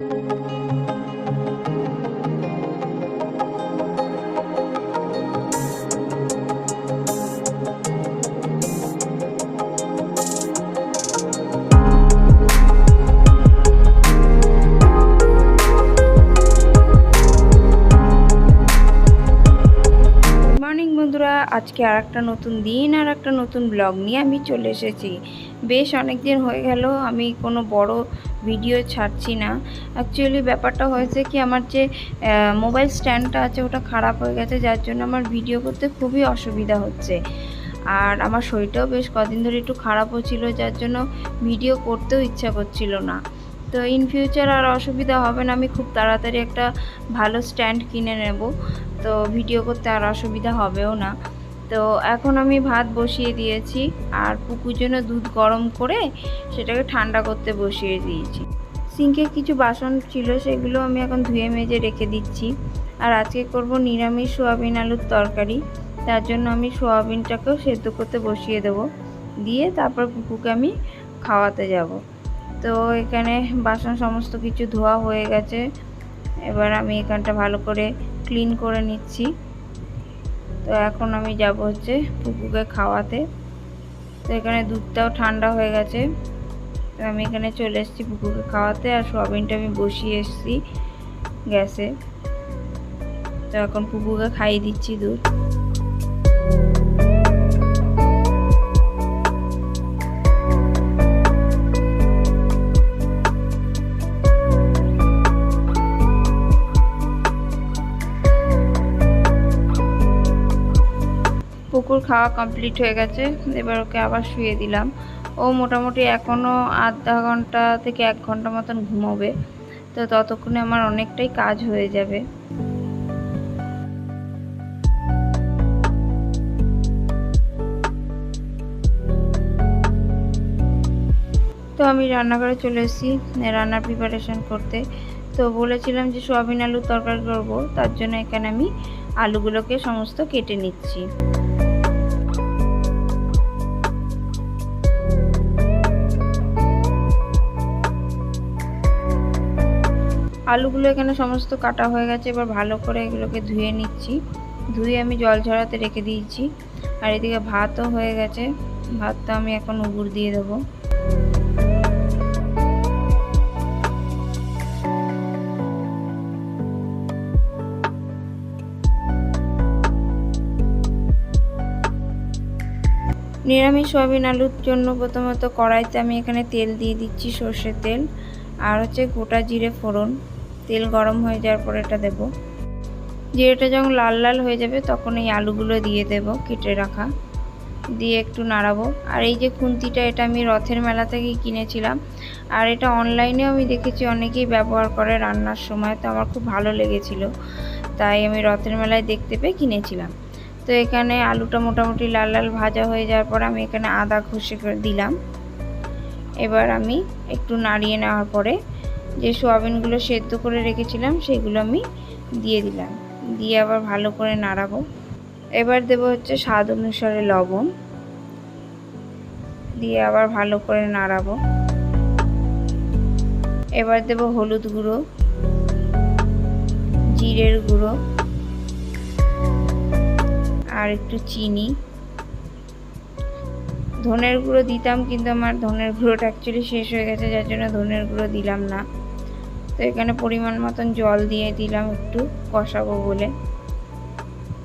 Good আজকে আর একটা নতুন দিন আর একটা নতুন ব্লগ নিয়ে আমি চলে এসেছি। বেশ অনেক দিন হয়ে গেল, আমি কোনো বড় ভিডিও ছাড়ছি না। অ্যাকচুয়ালি ব্যাপারটা হয়েছে কি, আমার যে মোবাইল স্ট্যান্ডটা আছে, ওটা খারাপ হয়ে গেছে, যার জন্য আমার ভিডিও করতে খুবই অসুবিধা হচ্ছে। আর আমার শরীরটাও বেশ কদিন ধরে একটু খারাপও ছিল, যার জন্য ভিডিও করতেও ইচ্ছা করছিল না। তো ইন ফিউচার আর অসুবিধা হবে না, আমি খুব তাড়াতাড়ি একটা ভালো স্ট্যান্ড কিনে নেব। তো ভিডিও করতে আর অসুবিধা হবেও না। তো এখন আমি ভাত বসিয়ে দিয়েছি আর পুকুর জন্য দুধ গরম করে সেটাকে ঠান্ডা করতে বসিয়ে দিয়েছি। সিঙ্কে কিছু বাসন ছিল সেগুলো আমি এখন ধুয়ে মেজে রেখে দিচ্ছি। আর আজকে করব নিরামিষ সোয়াবিন আলুর তরকারি। তার জন্য আমি সোয়াবিনটাকেও সেদ্ধ করতে বসিয়ে দেব। দিয়ে তারপর পুকুকে আমি খাওয়াতে যাব। তো এখানে বাসন সমস্ত কিছু ধোয়া হয়ে গেছে। এবার আমি এখানটা ভালো করে ক্লিন করে নিচ্ছি। তো এখন আমি যাব হচ্ছে পুকুকে খাওয়াতে। তো এখানে দুধটাও ঠান্ডা হয়ে গেছে। তো আমি এখানে চলে এসেছি পুকুকে খাওয়াতে আর সোয়াবিনটা আমি বসিয়ে এসেছি গ্যাসে। তো এখন পুকুকে খাইয়ে দিচ্ছি দুধ। পুকুর খাওয়া কমপ্লিট হয়ে গেছে। এবার ওকে আবার শুয়ে দিলাম। ও মোটামুটি এখনও আধা ঘণ্টা থেকে এক ঘণ্টা মতন ঘুমোবে। তো ততক্ষণে আমার অনেকটাই কাজ হয়ে যাবে। তো আমি রান্নাঘরে চলে এসেছি, রান্নার প্রিপারেশন করতে। তো বলেছিলাম যে সোয়াবিন আলুর তরকারি করব, তার জন্য এখানে আমি আলুগুলোকে সমস্ত কেটে নিচ্ছি। আলুগুলো এখানে সমস্ত কাটা হয়ে গেছে। এবার ভালো করে এগুলোকে ধুয়ে নিচ্ছি। ধুয়ে আমি জল ঝরাতে রেখে দিয়েছি। আর এদিকে ভাতও হয়ে গেছে। ভাতটা আমি এখন উগুর দিয়ে দেবো। নিরামিষ সয়াবিন আলুর জন্য প্রথমত কড়াইতে আমি এখানে তেল দিয়ে দিচ্ছি সর্ষের তেল। আর হচ্ছে গোটা জিরে ফোড়ন। তেল গরম হয়ে যাওয়ার পর এটা দেব। জিরেটা যখন লাল লাল হয়ে যাবে, তখন এই আলুগুলো দিয়ে দেব কেটে রাখা। দিয়ে একটু নাড়াবো। আর এই যে খুন্তিটা, এটা আমি রথের মেলা থেকে কিনেছিলাম। আর এটা অনলাইনেও আমি দেখেছি, অনেকেই ব্যবহার করে রান্নার সময়। তো আমার খুব ভালো লেগেছিল। তাই আমি রথের মেলায় দেখতে পেয়ে কিনেছিলাম। তো এখানে আলুটা মোটামুটি লাল লাল ভাজা হয়ে যাওয়ার পর আমি এখানে আদা ঘষে দিলাম। এবার আমি একটু নাড়িয়ে নেওয়ার পরে যে সোয়াবিনগুলো সেদ্ধ করে রেখেছিলাম, সেগুলো আমি দিয়ে দিলাম। দিয়ে আবার ভালো করে নাড়াবো। এবার দেব হচ্ছে স্বাদ অনুসারে লবণ। দিয়ে আবার ভালো করে নাড়াবো। এবার দেব হলুদ গুঁড়ো, জিরের গুঁড়ো, আর একটু চিনি। ধনের গুঁড়ো দিতাম, কিন্তু আমার ধনের গুঁড়োটা অ্যাকচুয়ালি শেষ হয়ে গেছে, যার জন্য ধনের গুঁড়ো দিলাম না। তো এখানে পরিমাণ মতন জল দিয়ে দিলাম একটু কষাবো বলে।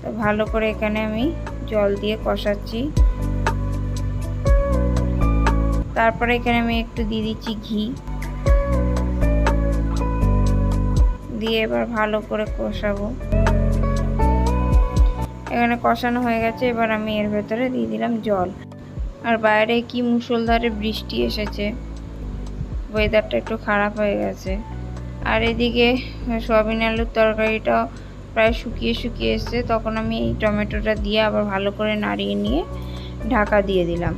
তো ভালো করে এখানে আমি জল দিয়ে কষাচ্ছি। তারপরে এখানে আমি একটু দিয়ে দিচ্ছি ঘি। দিয়ে এবার ভালো করে কষাবো। এখানে কষানো হয়ে গেছে, এবার আমি এর ভেতরে দিয়ে দিলাম জল। আর বাইরে কি মুষলধারে বৃষ্টি এসেছে ওয়েদারটা একটু খারাপ হয়ে গেছে। আর এদিকে সোয়াবিন আলুর তরকারিটাও প্রায় শুকিয়ে শুকিয়ে এসছে। তখন আমি এই টমেটোটা দিয়ে আবার ভালো করে নাড়িয়ে নিয়ে ঢাকা দিয়ে দিলাম।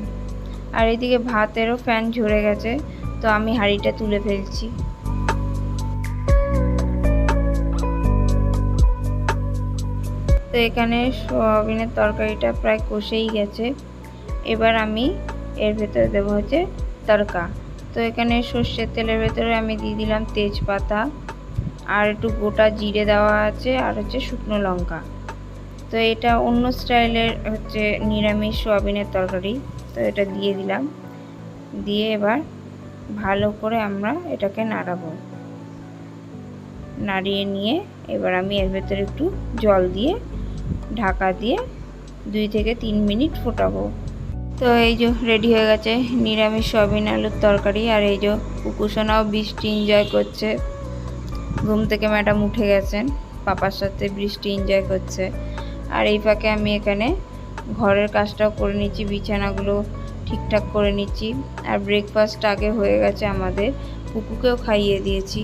আর এদিকে ভাতেরও ফ্যান ঝরে গেছে, তো আমি হাঁড়িটা তুলে ফেলছি। তো এখানে সোয়াবিনের তরকারিটা প্রায় কষেই গেছে। এবার আমি এর ভেতরে দেবো হচ্ছে তরকা তো এখানে সর্ষের তেলের ভেতরে আমি দিয়ে দিলাম তেজপাতা আর একটু গোটা জিরে দেওয়া আছে আর হচ্ছে শুকনো লঙ্কা। তো এটা অন্য স্টাইলের হচ্ছে নিরামিষ সোয়াবিনের তরকারি, তো এটা দিয়ে দিলাম। দিয়ে এবার ভালো করে আমরা এটাকে নাড়াবো। নাড়িয়ে নিয়ে এবার আমি এর ভেতরে একটু জল দিয়ে ঢাকা দিয়ে দুই থেকে তিন মিনিট ফোটাবো। তো এই যে রেডি হয়ে গেছে, নিরামিষ সয়াবিন আলুর তরকারি আর এই যে কুকুসোনাও বৃষ্টি এনজয় করছে। ঘুম থেকে ম্যাডাম উঠে গেছেন, পাপার সাথে বৃষ্টি এনজয় করছে। আর এই ফাঁকে আমি এখানে ঘরের কাজটাও করে নিচ্ছি, বিছানাগুলো ঠিকঠাক করে নিচ্ছি। আর ব্রেকফাস্ট আগে হয়ে গেছে আমাদের, পুকুকেও খাইয়ে দিয়েছি।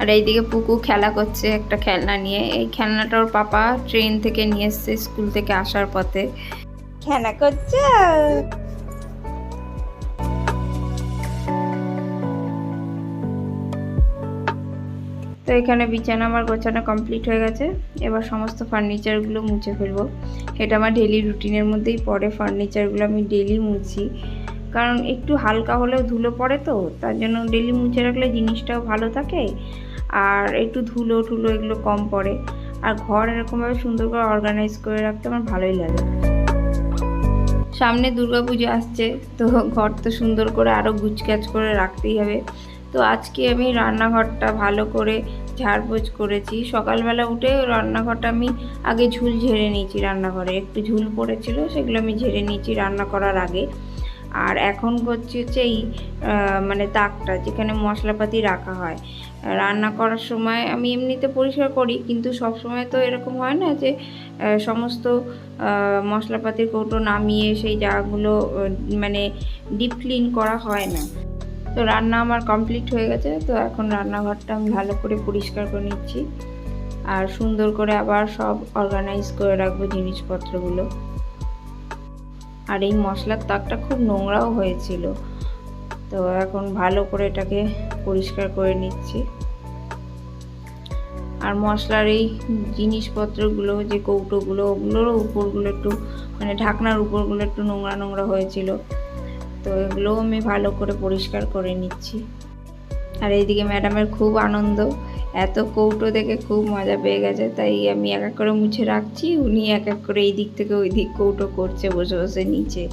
আর এইদিকে পুকু খেলা করছে একটা খেলনা নিয়ে। এই খেলনাটা ওর পাপা ট্রেন থেকে নিয়ে এসছে, স্কুল থেকে আসার পথে। খেলা করছে তো এখানে বিছানা আমার গোছানো কমপ্লিট হয়ে গেছে। এবার সমস্ত ফার্নিচারগুলো মুছে ফেলব। এটা আমার ডেলি রুটিনের মধ্যেই পড়ে। ফার্নিচারগুলো আমি ডেলি মুছি। কারণ একটু হালকা হলেও ধুলো পড়ে তো, তার জন্য ডেলি মুছে রাখলে জিনিসটাও ভালো থাকে। আর একটু ধুলো টুলো এগুলো কম পড়ে। আর ঘর এরকমভাবে সুন্দর করে অর্গানাইজ করে রাখতে আমার ভালোই লাগে। সামনে দুর্গাপুজো আসছে, তো ঘর তো সুন্দর করে আরও গুছগাছ করে রাখতেই হবে। তো আজকে আমি রান্নাঘরটা ভালো করে ঝাড়পোছ করেছি। সকালবেলা উঠে রান্নাঘরটা আমি আগে ঝুল ঝেড়ে নিয়েছি রান্নাঘরে। একটু ঝুল পড়েছিল, সেগুলো আমি ঝেড়ে নিয়েছি রান্না করার আগে। আর এখন হচ্ছে এই মানে তাকটা যেখানে মশলাপাতি রাখা হয়। রান্না করার সময় আমি এমনিতে পরিষ্কার করি, কিন্তু সব সময় তো এরকম হয় না যে সমস্ত মশলাপাতির কৌটো নামিয়ে সেই জায়গাগুলো মানে ডিপ ক্লিন করা হয় না। তো রান্না আমার কমপ্লিট হয়ে গেছে, তো এখন রান্নাঘরটা আমি ভালো করে পরিষ্কার করে নিচ্ছি। আর সুন্দর করে আবার সব অর্গানাইজ করে রাখব জিনিসপত্রগুলো। আর এই মশলার তাকটা খুব নোংরাও হয়েছিল। তো এখন ভালো করে এটাকে পরিষ্কার করে নিচ্ছি। আর মশলার এই জিনিসপত্রগুলো, যে কৌটোগুলো, ওগুলোরও উপরগুলো একটু মানে ঢাকনার উপরগুলো একটু নোংরা নোংরা হয়েছিল। তো এগুলোও আমি ভালো করে পরিষ্কার করে নিচ্ছি। আর এইদিকে ম্যাডামের খুব আনন্দ। এত কৌটো দেখে খুব মজা পেয়ে গেছে, তাই আমি এক এক করে মুছে রাখছি, উনি এক এক করে এই দিক থেকে ওই দিক কৌটো করছে বসে বসে নিচে।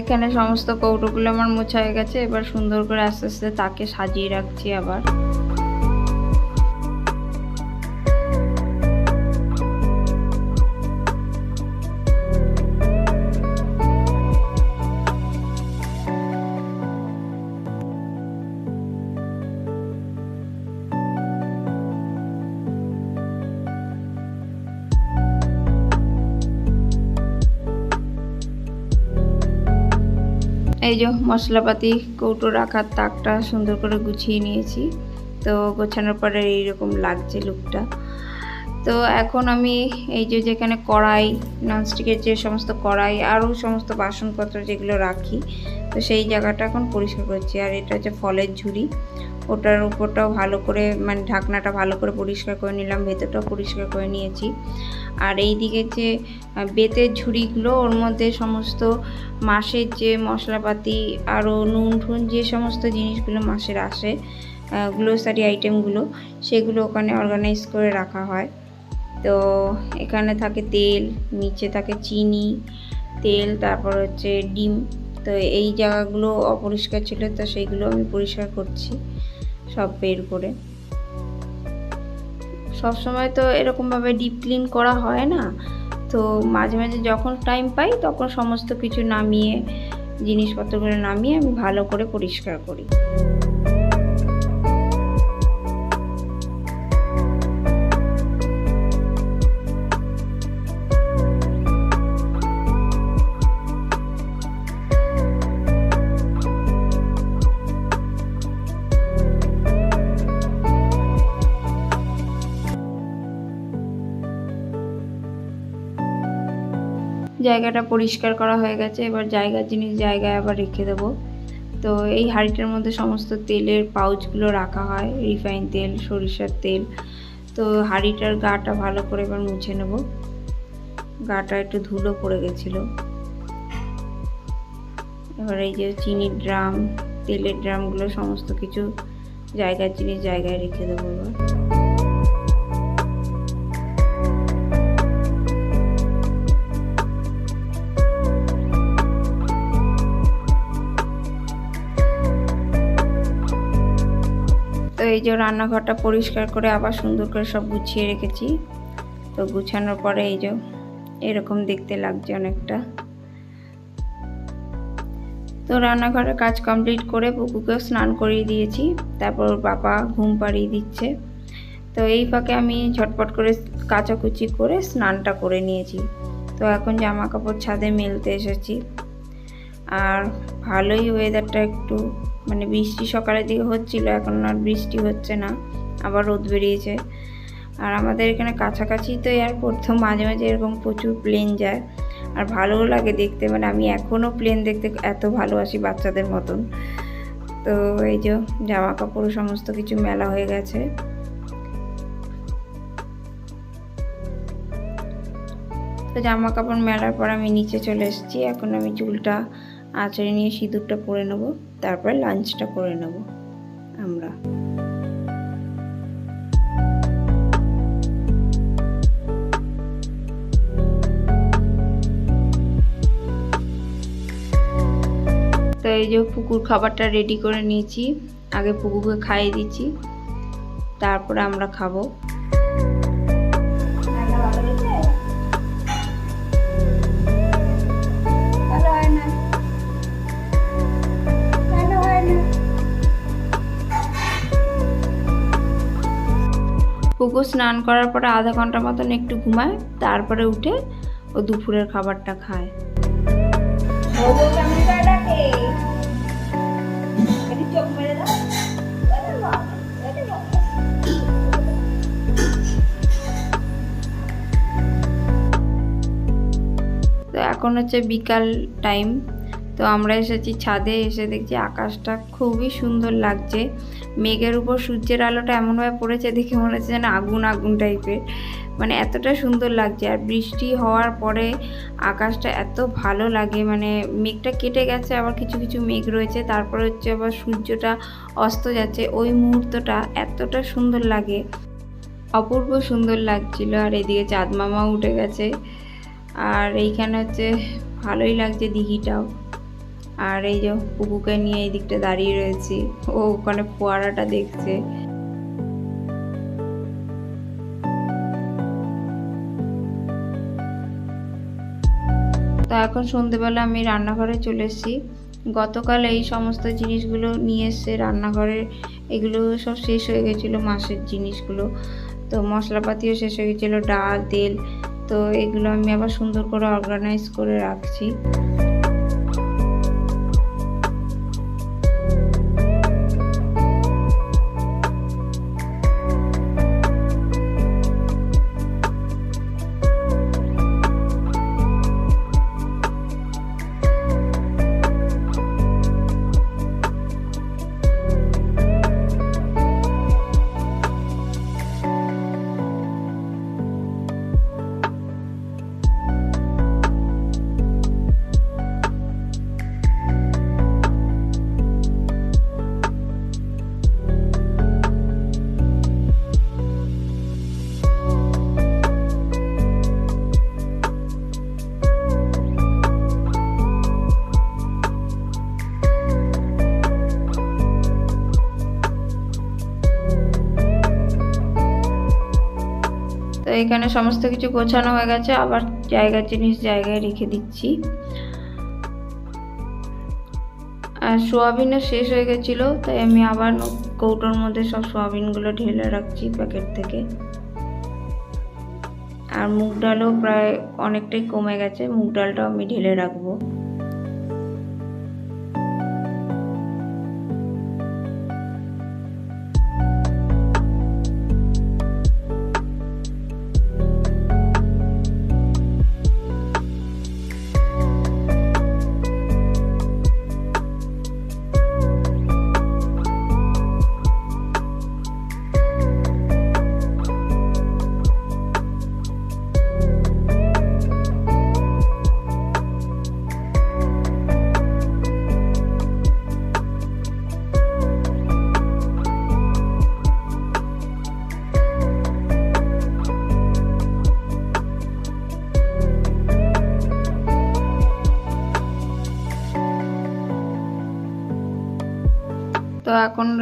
এখানে সমস্ত কৌটোগুলো আমার মোছা হয়ে গেছে। এবার সুন্দর করে আস্তে আস্তে তাকে সাজিয়ে রাখছি আবার। এই যে মশলাপাতি, কৌটো রাখার তাকটা সুন্দর করে গুছিয়ে নিয়েছি। তো গোছানোর পরে এইরকম লাগছে লুকটা। তো এখন আমি এই যে যেখানে কড়াই, ননস্টিকের যে সমস্ত কড়াই আরও সমস্ত বাসনপত্র যেগুলো রাখি, তো সেই জায়গাটা এখন পরিষ্কার করছি। আর এটা হচ্ছে ফলের ঝুড়ি। ওটার উপরটাও ভালো করে মানে ঢাকনাটা ভালো করে পরিষ্কার করে নিলাম, ভেতরটাও পরিষ্কার করে নিয়েছি। আর এই দিকে যে বেতের ঝুড়িগুলো, ওর মধ্যে সমস্ত মাসের যে মশলাপাতি, আরও নুন ঠুন যে সমস্ত জিনিসগুলো মাসের আসে গ্লোসারি আইটেমগুলো, সেগুলো ওখানে অর্গানাইজ করে রাখা হয়। তো এখানে থাকে তেল, নিচে থাকে চিনি, তেল, তারপর হচ্ছে ডিম। তো এই জায়গাগুলো অপরিষ্কার ছিল, তো সেইগুলো আমি পরিষ্কার করছি। সব বের করে। সব সময় তো এরকমভাবে ডিপ ক্লিন করা হয় না। তো মাঝে মাঝে যখন টাইম পাই, তখন সমস্ত কিছু নামিয়ে, জিনিসপত্রগুলো নামিয়ে আমি ভালো করে পরিষ্কার করি। জায়গাটা পরিষ্কার করা হয়ে গেছে, এবার জায়গার জিনিস জায়গায় আবার রেখে দেবো। তো এই হাঁড়িটার মধ্যে সমস্ত তেলের পাউচগুলো রাখা হয়, রিফাইন তেল, সরিষার তেল। তো হাঁড়িটার গাটা ভালো করে এবার মুছে নেব। গাটা একটু ধুলো পড়ে গেছিল। এবার এই যে চিনির ড্রাম, তেলের ড্রামগুলো সমস্ত কিছু জায়গার জিনিস জায়গায় রেখে দেবো এবার। এই যে রান্নাঘরটা পরিষ্কার করে আবার সুন্দর করে সব গুছিয়ে রেখেছি। তো গুছানোর পরে এই যে এরকম দেখতে লাগছে অনেকটা। তো রান্নাঘরের কাজ কমপ্লিট করে পুকুকেও স্নান করিয়ে দিয়েছি। তারপর বাবা ঘুম পাড়িয়ে দিচ্ছে। তো এই ফাঁকে আমি ঝটপট করে কাচাকুচি করে স্নানটা করে নিয়েছি। তো এখন জামা কাপড় ছাদে মেলতে এসেছি। আর ভালোই ওয়েদারটা একটু মানে বৃষ্টি সকালের দিকে হচ্ছিল, এখন আর বৃষ্টি হচ্ছে না, আবার রোদ বেরিয়েছে। আর আমাদের এখানে কাছাকাছি তো এয়ারপোর্ট তো মাঝে মাঝে এরকম প্রচুর প্লেন যায়। আর ভালোও লাগে দেখতে মানে আমি এখনও প্লেন দেখতে এত ভালোবাসি বাচ্চাদের মতন। তো এই যে জামা কাপড় সমস্ত কিছু মেলা হয়ে গেছে। তো জামা কাপড় মেলার পর আমি নিচে চলে এসেছি, এখন আমি চুলটা আঁচড়ে নিয়ে সিঁদুরটা পরে নেব, তারপরে লাঞ্চটা করে নেব আমরা। তো এই যে পুকুর খাবারটা রেডি করে নিয়েছি, আগে পুকুরকে খাইয়ে দিচ্ছি, তারপরে আমরা খাব। পুকুর স্নান করার পরে আধা ঘণ্টা মতন একটু ঘুমায়, তারপরে উঠে ও দুপুরের খাবারটা খায়। তো এখন হচ্ছে বিকাল টাইম তো আমরা এসেছি ছাদে, এসে দেখছি আকাশটা খুবই সুন্দর লাগছে। মেঘের উপর সূর্যের আলোটা এমনভাবে পড়েছে দেখে মনে হচ্ছে যেন আগুন আগুন টাইপের। মানে এতটা সুন্দর লাগছে। আর বৃষ্টি হওয়ার পরে আকাশটা এত ভালো লাগে মানে মেঘটা কেটে গেছে, আবার কিছু কিছু মেঘ রয়েছে। তারপরে হচ্ছে আবার সূর্যটা অস্ত যাচ্ছে। ওই মুহূর্তটা এতটা সুন্দর লাগে। অপূর্ব সুন্দর লাগছিল। আর এদিকে চাঁদ মামাও উঠে গেছে। আর এইখানে হচ্ছে ভালোই লাগছে দিঘিটাও। আর এই যে পুকুকে নিয়ে এই দিকটা দাঁড়িয়ে রয়েছি। ও ওখানে ফোয়ারাটা দেখছে। তো এখন সন্ধেবেলা আমি রান্নাঘরে চলে এসেছি। গতকাল এই সমস্ত জিনিসগুলো নিয়ে এসছে রান্নাঘরে এগুলো সব শেষ হয়ে গেছিল মাসের জিনিসগুলো। তো মশলাপাতিও শেষ হয়ে গেছিল, ডাল, তেল। তো এগুলো আমি আবার সুন্দর করে অর্গানাইজ করে রাখছি। এখানে সমস্ত কিছু গোছানো হয়ে গেছে, আবার জায়গার জিনিস জায়গায় রেখে দিচ্ছি। আর সোয়াবিনও শেষ হয়ে গেছিল, তাই আমি আবার কৌটোর মধ্যে সব সোয়াবিনগুলো ঢেলে রাখছি প্যাকেট থেকে। আর মুগ ডালও প্রায় অনেকটাই কমে গেছে, মুগ ডালটাও আমি ঢেলে রাখব।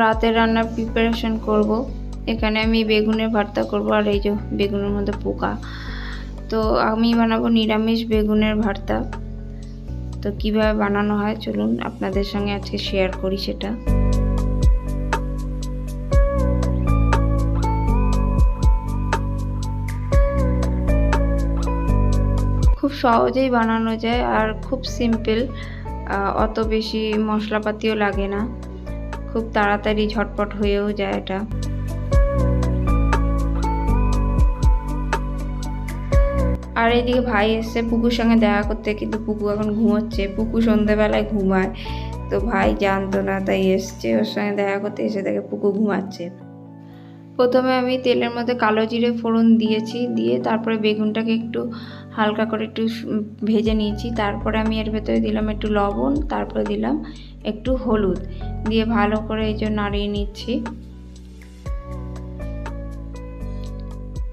রাতের রান্নার প্রিপারেশন করব। এখানে আমি বেগুনের ভর্তা করব আর এই যে বেগুনের মধ্যে পোকা। তো আমি বানাবো নিরামিষ বেগুনের ভর্তা। তো কীভাবে বানানো হয় চলুন আপনাদের সঙ্গে আজকে শেয়ার করি সেটা। খুব সহজেই বানানো যায় আর খুব সিম্পল অত বেশি মশলাপাতিও লাগে না। খুব তাড়াতাড়ি ঝটপট হয়েও যায় এটা। আর এইদিকে ভাই এসছে পুকুর সঙ্গে দেখা করতে, কিন্তু পুকু এখন ঘুমোচ্ছে। পুকু সন্ধেবেলায় ঘুমায়, তো ভাই জানতো না, তাই এসছে ওর সঙ্গে দেখা করতে, এসে দেখে পুকু ঘুমাচ্ছে। প্রথমে আমি তেলের মধ্যে কালো জিরে ফোড়ন দিয়েছি, দিয়ে তারপরে বেগুনটাকে একটু হালকা করে একটু ভেজে নিয়েছি। তারপরে আমি এর ভেতরে দিলাম একটু লবণ, তারপরে দিলাম একটু হলুদ। দিয়ে ভালো করে এই যে নাড়িয়ে নিচ্ছি।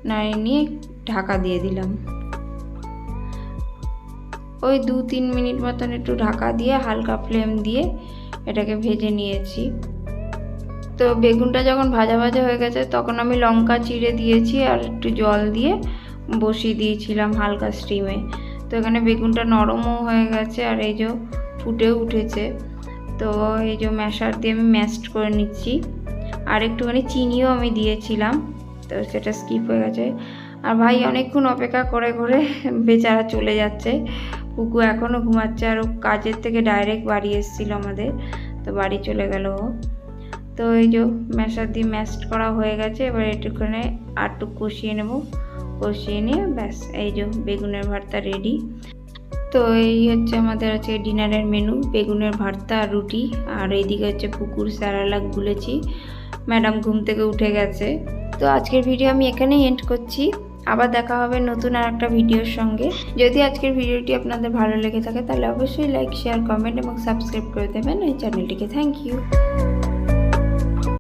নাড়িয়ে নিয়ে ঢাকা দিয়ে দিলাম। ওই দু তিন মিনিট মতন একটু ঢাকা দিয়ে হালকা ফ্লেম দিয়ে এটাকে ভেজে নিয়েছি। তো বেগুনটা যখন ভাজা ভাজা হয়ে গেছে, তখন আমি লঙ্কা চিড়ে দিয়েছি আর একটু জল দিয়ে বসিয়ে দিয়েছিলাম হালকা স্টিমে তো এখানে বেগুনটা নরমও হয়ে গেছে আর এই যে ফুটেও উঠেছে। তো এই যে ম্যাশার দিয়ে আমি ম্যাশড করে নিচ্ছি। আর একটুখানি চিনিও আমি দিয়েছিলাম। তো সেটা স্কিপ হয়ে গেছে। আর ভাই অনেকক্ষণ অপেক্ষা করে করে বেচারা চলে যাচ্ছে। কুকু এখনও ঘুমাচ্ছে আর ও কাজের থেকে ডাইরেক্ট বাড়ি এসেছিল আমাদের। তো বাড়ি চলে গেল ও। তো এই যে ম্যাশার দিয়ে ম্যাশড করা হয়ে গেছে। এবার একটুখানি আরটু কষিয়ে নেব। কষিয়ে নিয়ে ব্যাস, এই যে বেগুনের ভর্তা রেডি তো এই হচ্ছে আমাদের আছে ডিনারের মেনু বেগুনের ভর্তা আর রুটি, আর এইদিকে হচ্ছে পুকুর স্যারালাক গুলেছি। ম্যাডাম ঘুম থেকে উঠে গেছে। তো আজকের ভিডিও আমি এখানেই এন্ড করছি। আবার দেখা হবে নতুন আর একটা ভিডিওর সঙ্গে। যদি আজকের ভিডিওটি আপনাদের ভালো লেগে থাকে, তাহলে অবশ্যই লাইক শেয়ার কমেন্ট এবং সাবস্ক্রাইব করে দেবেন এই চ্যানেলটিকে থ্যাংক ইউ